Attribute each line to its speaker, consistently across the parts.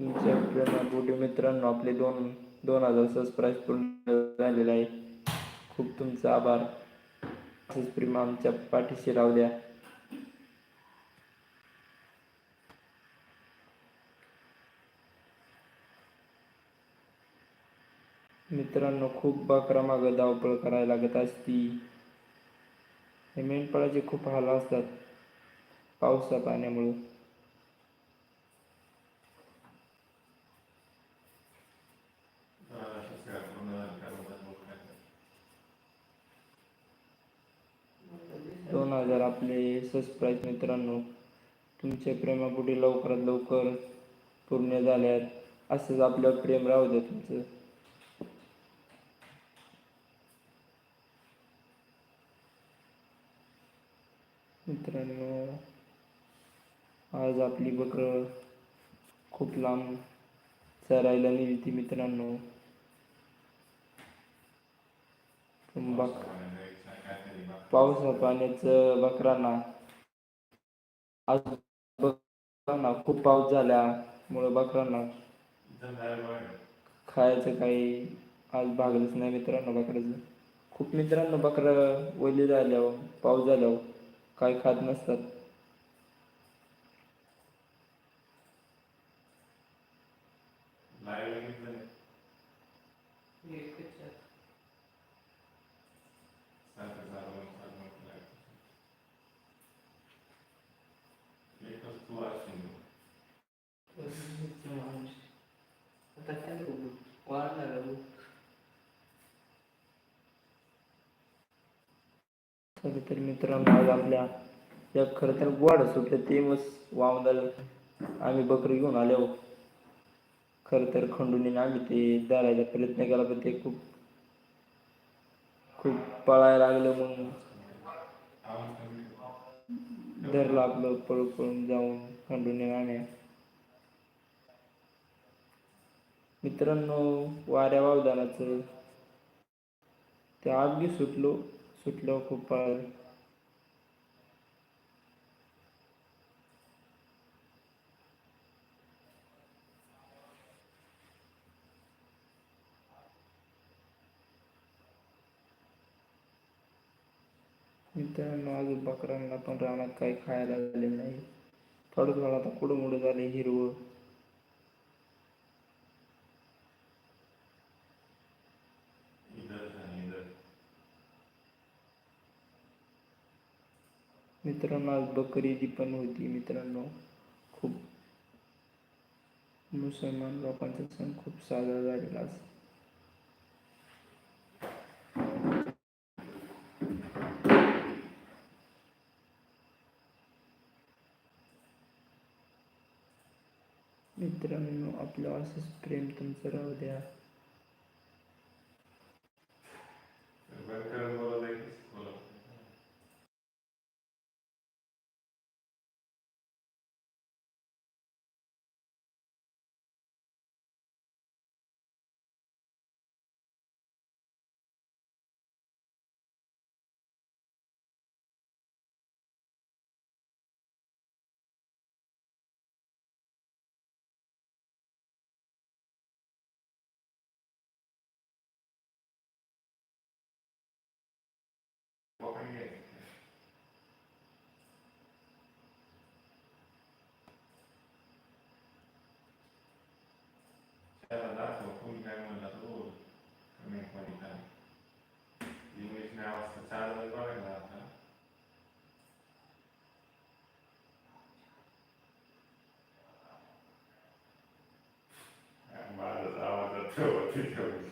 Speaker 1: तुमच्या प्रेमापोटी मित्रांनो आपले दोन दोन हजार सबस्क्राईब पूर्ण झालेले आहे खूप तुमचा आभार. असंच प्रेम आमच्या पाठीशी राहू द्या. मित्रांनो खूप बकरा मागं धावपळ करायला लागत असती. हे मेंढपाळाचे खूप हाल असतात. पावसा पाण्यामुळे दोन हजार आपले सबस्क्राईब मित्रांनो तुमचे प्रेमापुढे लवकरात लवकर पूर्ण झाल्यात असंच आपलं प्रेम राहू द्या तुमचं. मित्रांनो आज आपली बकरं खूप लांब चरायला नेली ती मित्रांनो. बक पाऊस पाण्याचं बकरांना. आज बकरांना खूप पाऊस झाल्यामुळे बकरांना खायचं काही आज भागलंच नाही मित्रांनो बकऱ्याचं. खूप मित्रांनो बकरं ओली झाल्यावर पाऊस झाल्यावर काही खात नसतात. तर मित्रांनो आज आपल्या या खरं तर गोड सुटलं ते मग वावदाल आम्ही बकरी घेऊन आलो. खरं तर खंडून आम्ही ते धरायचा प्रयत्न केला पण ते खूप खूप पळायला लागलं मग. धरलं आपलं पळू पळून जाऊन खंडून आणण्या मित्रांनो वाऱ्या वावदानाचं ते आगी सुटलो सुटलो खूप पळायला मित्रांनो आज बकरांना पण रानात काही खायला झाले नाही. थोडं थोडं आता कुडमुड मुडं झाले हिरवं. मित्रांनो आज बकरी जी पण होती मित्रांनो. खूप मुसलमान लोकांचा सण खूप साजरा झालेला असतो. मित्रांनो आपलं असंच प्रेम तुमचं राहू द्या.
Speaker 2: त्याला दाखव कोण काय म्हणला तो कमेंटमध्ये काय इंग्लिश नावाचं चार वेळ बघायला आता माझा आवाज ठेवते ठेवते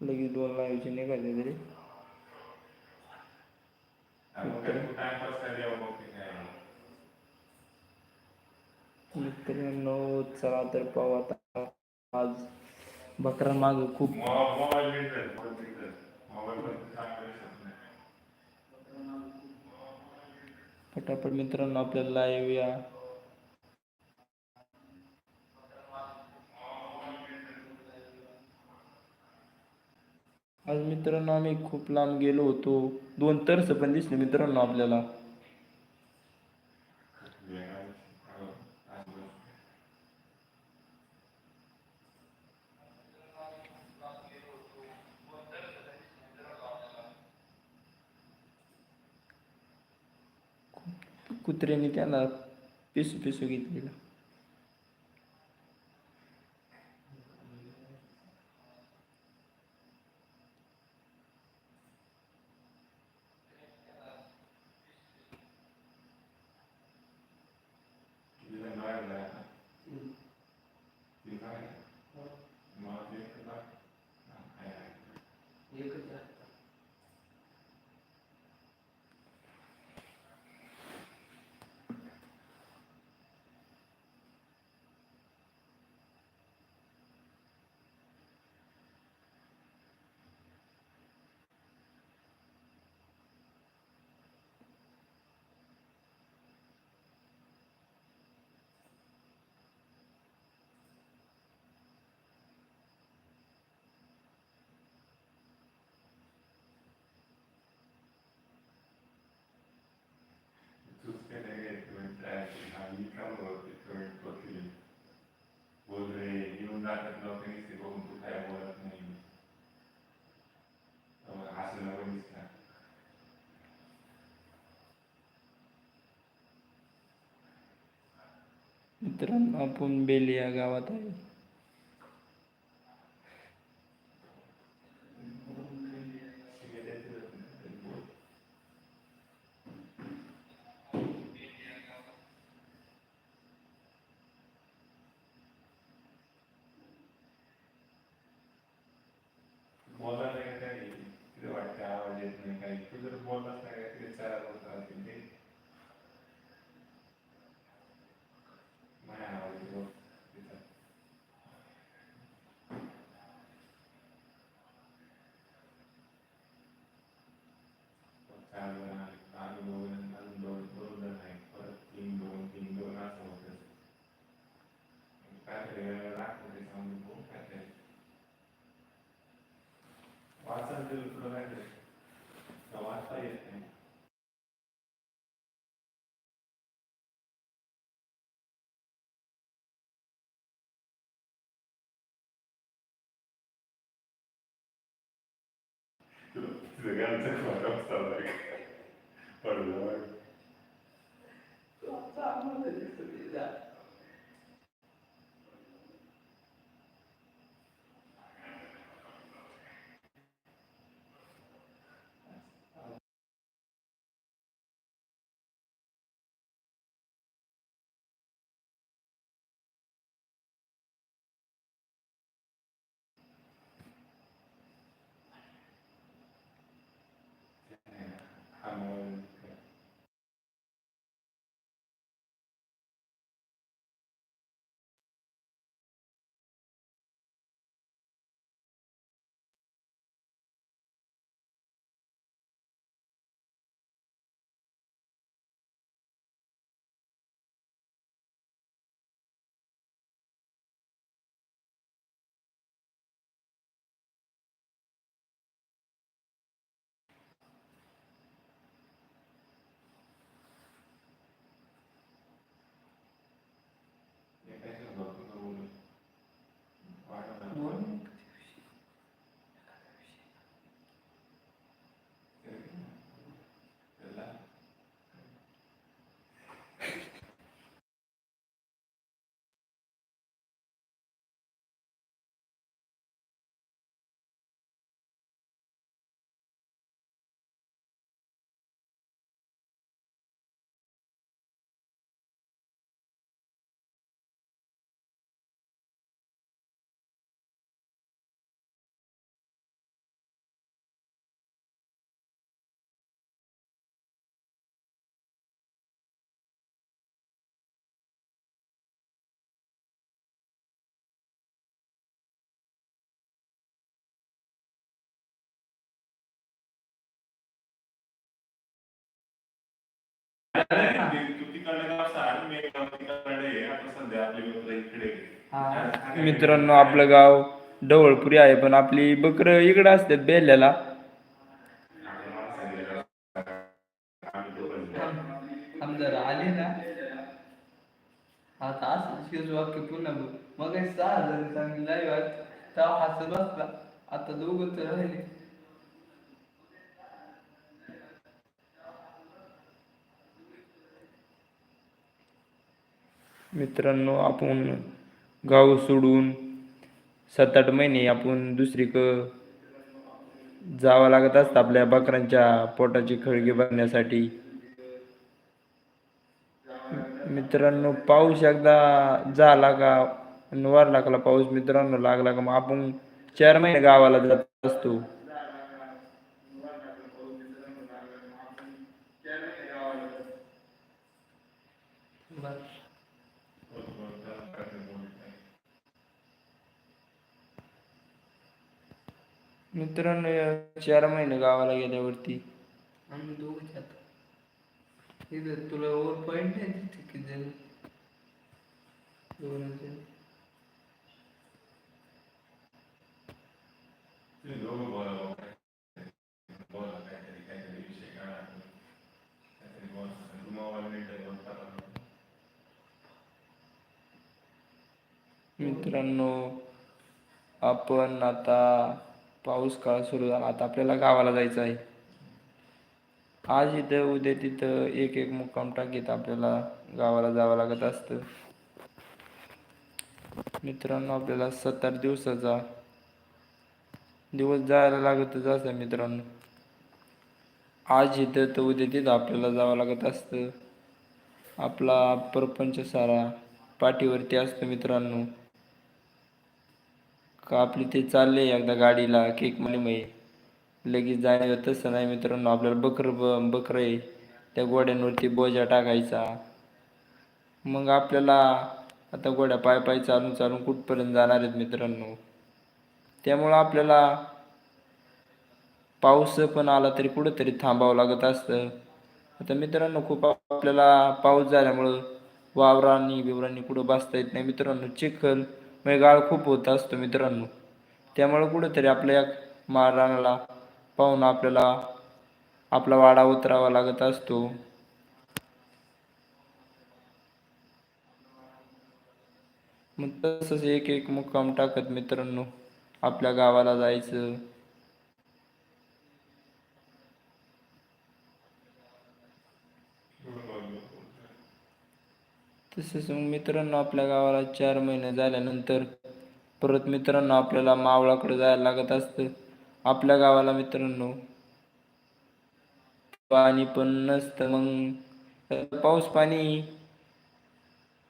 Speaker 1: लगेच दोन लावायचे निघाले तरी
Speaker 2: टाइमपास काय द्यावं मग ते काय
Speaker 1: मित्रांनो चला तर पाहू आता आज बकरा माग खूप पटापट मित्रांनो आपल्याला लाईव्ह या आज मित्रांनो आम्ही खूप लांब गेलो होतो. दोन तरस पण दिसले मित्रांनो आपल्याला. कुत्र्याने त्याला पिसू पिसू घेतलेला
Speaker 2: किती जण बाहेर जाय आता? किती बाहेर? मग ते एकटं जा. हा, आहे, आहे. Tutte work with current facility. Voudrais inundar que nós temos esse como tu cai agora com ele. Então, a raça não vai estar. मित्रांनो आपण बेलिया गावात आहे advertising सगळ्यांचं खरं असतं पडलं हा मग एकाच्या
Speaker 1: मित्रांनो आपलं गाव ढवळपुरी आहे पण आपली बकर इकडे असते बेल्याला.
Speaker 3: आले ना. आता असं शिवज वाक्य पुन्हा मग सहा हजार चांगली लाईव्ह आता दोघं तर राहिले.
Speaker 1: मित्रांनो आपण गाव सोडून सात आठ महिने आपण दुसरीक जावं लागत असतं आपल्या बकरांच्या पोटाची खळगी भरण्यासाठी मित्रांनो पाऊस एकदा झाला का वार वर लागला पाऊस मित्रांनो लागला का मग आपण चार महिने गावाला जात असतो.
Speaker 3: बस
Speaker 1: मित्रांनो या चार महिने गावाला गेल्यावरती.
Speaker 3: आम्ही दोघंच आता इथं तुला ओव्हर पॉईंट आहे तिथे किती जण दोन
Speaker 2: बोलता
Speaker 1: मित्रांनो आपण आता पाऊस काळ सुरू झाला. आता आपल्याला गावाला जायचं आहे. आज इथं उद्या तिथं एक एक मुक्काम टाकीत आपल्याला गावाला जावं लागत असतं. मित्रांनो आपल्याला सात आठ दिवसाचा दिवस जायला लागतच असं मित्रांनो. आज इथं तर उद्या तिथं आपल्याला जावं लागत असतं. आपला प्रपंच सारा पाठीवरती असतो मित्रांनो. का आपली ते चालले एकदा गाडीला केकमध्ये लगेच जाणं तसं नाही मित्रांनो आपल्याला बकर ब बकरं आहे. त्या गोड्यांवरती बोजा टाकायचा. मग आपल्याला आता गोड्या पाय पाय चालून चालून कुठपर्यंत जाणार आहेत मित्रांनो? त्यामुळं आपल्याला पाऊस पण आला तरी कुठंतरी थांबावं लागत असतं. आता मित्रांनो खूप आपल्याला पाऊस झाल्यामुळं वावरांनी बिवरांनी कुठं बसता येत नाही मित्रांनो. चिखल म्हणजे गाळ खूप होत असतो मित्रांनो. त्यामुळं कुठंतरी आपल्या महाराणाला पाहून आपल्याला आपला वाडा उतरावा लागत असतो. मग तसंच एक एक मुक्काम टाकत मित्रांनो. आपल्या गावाला जायचं. तसेच मग मित्रांनो आपल्या गावाला चार महिने झाल्यानंतर परत मित्रांनो आपल्याला मावळाकडे जायला लागत असतं. आपल्या गावाला मित्रांनो पाणी पण नसतं. मग पाऊस पाणी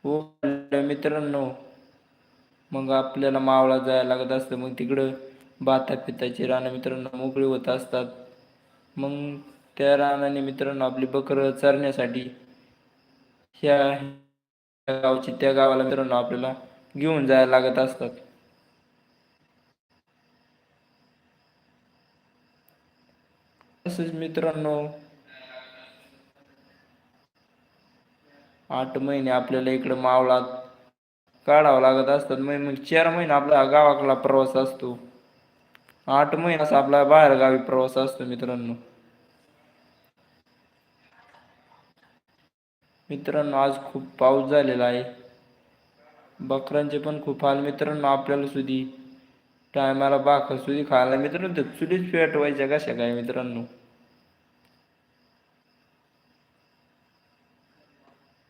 Speaker 1: हो मित्रांनो मग आपल्याला मावळा जायला लागत असतं. मग तिकडं बाता पिताची रानं मित्रांनो मोकळी होत असतात. मग त्या रानाने मित्रांनो आपली बकरं चरण्यासाठी ह्या गावची त्या गावाला मित्रांनो आपल्याला घेऊन जायला लागत असतात. तसेच मित्रांनो आठ महिने आपल्याला इकडं मावळात काढावं लागत असतात. मग चार महिने आपला गावाकडला प्रवास असतो. आठ महिन्याचा आपला बाहेर गावी प्रवास असतो मित्रांनो. मित्रांनो आज खूप पाऊस झालेला आहे. बकरांचे पण खूप हाल. मित्रांनो आपल्याला सुधी टायमाला बाखर सुधी खायला मित्रांनो ते चुलीच पेटवायच्या कशा काय मित्रांनो?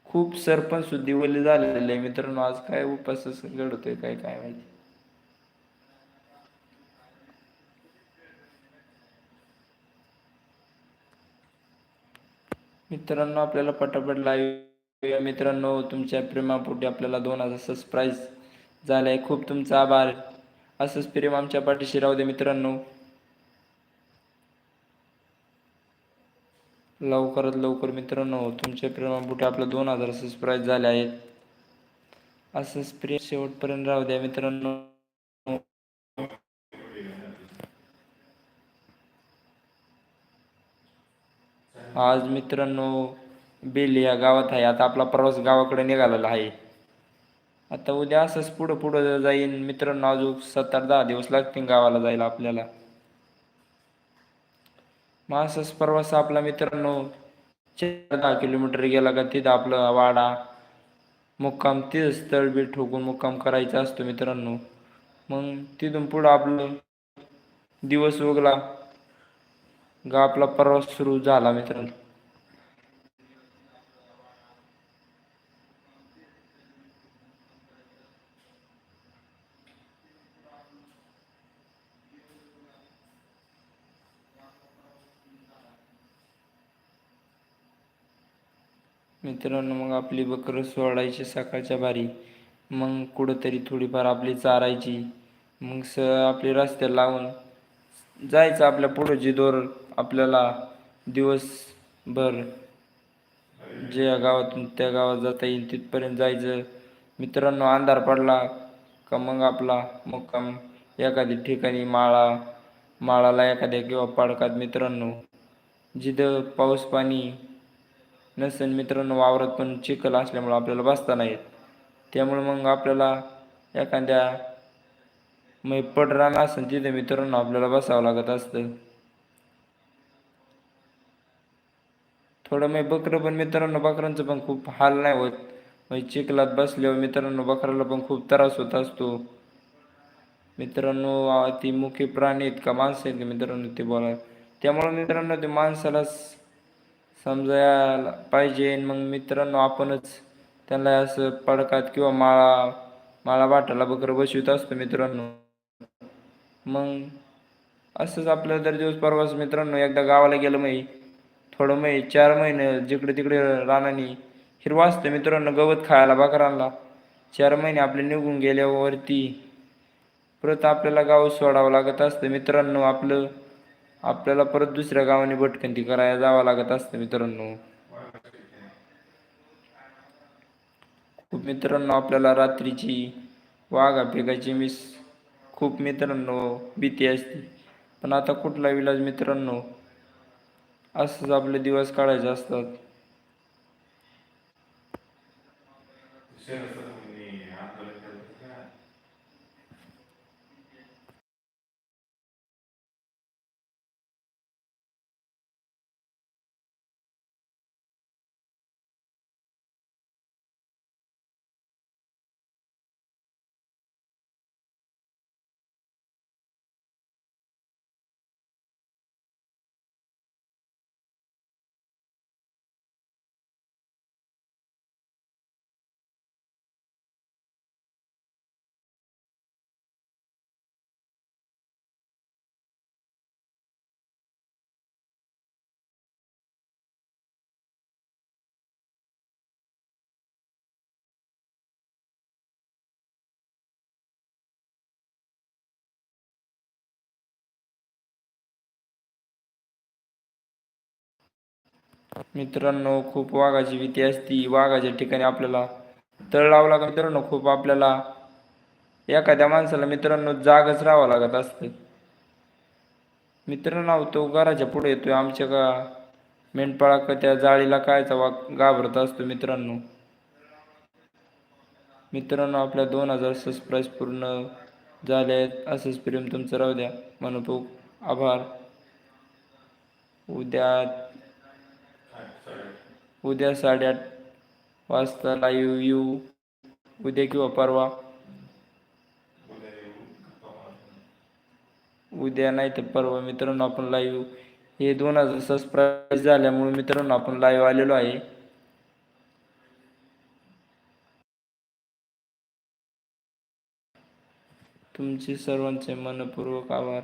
Speaker 1: खूप सरपंच सुद्धी ओले झालेले आहे मित्रांनो आज काय उपास घडतोय काय काय माहिती? मित्रांनो आपल्याला पटापट लाईव्ह मित्रांनो तुमच्या प्रेमापोटी आपल्याला दोन हजार सबस्क्राईब झाले आहे खूप तुमचा आभार. असंच प्रेम आमच्या पाठीशी राहू दे मित्रांनो. लवकरात लवकर मित्रांनो तुमच्या प्रेमापोटी आपलं दोन हजार सबस्क्राईब झाले आहेत. असंच प्रेम शेवटपर्यंत राहू द्या मित्रांनो. आज मित्रांनो बेली या गावात आहे. आता आपला प्रवास गावाकडे निघालेला आहे. आता उद्या असंच पुढं पुढं जाईन. मित्रांनो अजून सात आठ दहा दिवस लागतील गावाला जायला आपल्याला. मग असंच प्रवास आपला मित्रांनो चार दहा किलोमीटर गेला का तिथं आपलं वाडा मुक्काम तिथं स्थळ बी ठोकून मुक्काम करायचा असतो मित्रांनो. मग तिथून पुढं आपलं दिवस उगला. का आपला प्रवास सुरू झाला मित्रांनो. मित्रांनो मग आपली बकरं सोडायची सकाळच्या बारी. मग कुठंतरी थोडीफार आपली चारायची. मग स आपली रस्त्याला लावून जायचं आपल्या पुढं जी दोर आपल्याला दिवसभर ज्या गावातून त्या गावात जाता येईल तिथपर्यंत जायचं. मित्रांनो अंधार पडला का मग आपला मुक्काम एखाद्या ठिकाणी माळा माळाला एखाद्या किंवा पाडकात. मित्रांनो जिथं पाऊस पाणी नसेल मित्रांनो वावरात पण चिखल असल्यामुळं आपल्याला बसता नाहीत येत. त्यामुळे मग आपल्याला एखाद्या मग पडरान असेल तिथे मित्रांनो आपल्याला बसावं लागत असतं. थोडं मग बकरं पण मित्रांनो बकरांचं पण खूप हाल नाही होत. मग चिखलात बसल्यावर मित्रांनो बकराला पण खूप त्रास होत असतो. मित्रांनो ती मुख्य प्राणी आहेत का माणसं आहेत मित्रांनो ते बोला. त्यामुळे मित्रांनो ते माणसाला समजायला पाहिजे. मग मित्रांनो आपणच त्यांना असं पडकात किंवा माळा माळा वाटायला बकरं बसवित असतो मित्रांनो. मग असंच आपलं दर दिवस परवाच मित्रांनो एकदा गावाला गेलं मग थोडं मै चार महिने जिकडे तिकडे रानानी हिरवा असतं मित्रांनो गवत खायला बकरांना चार महिने आपले निघून गेल्यावरती परत आपल्याला गाव सोडावं लागत असतं मित्रांनो आपलं आपल्याला परत दुसऱ्या गावाने भटकंती करायला जावं लागत असतं मित्रांनो. खूप मित्रांनो आपल्याला रात्रीची वाघा पिकाची मिस खूप मित्रांनो भीती असते. पण आता कुठला विलाज मित्रांनो? असंच आपले दिवस काढायचे असतात. मित्रांनो खूप वाघाची भीती असती. वाघाच्या ठिकाणी आपल्याला तळ लावला का मित्रांनो खूप आपल्याला एखाद्या माणसाला मित्रांनो जागच राहावं लागत असतं. मित्रांनो तो घराच्या पुढे येतोय. आमच्या का मेंढपाळा का त्या जाळीला कायचा वाघ घाबरत असतो मित्रांनो. मित्रांनो आपल्या दोन हजार सबस्क्राईब पूर्ण झाले आहेत. असंच प्रेम तुमचं राहू द्या. मनपूक आभार. उद्या उद्या साडेआठ वाजता लाईव्ह येऊ. उद्या किंवा परवा. उद्या नाही तर परवा. मित्रांनो आपण लाईव्ह हे दोन हजार सबस्क्राईब झाल्यामुळे मित्रांनो आपण लाईव्ह आलेलो आहे. तुमचे सर्वांचे मनपूर्वक आभार.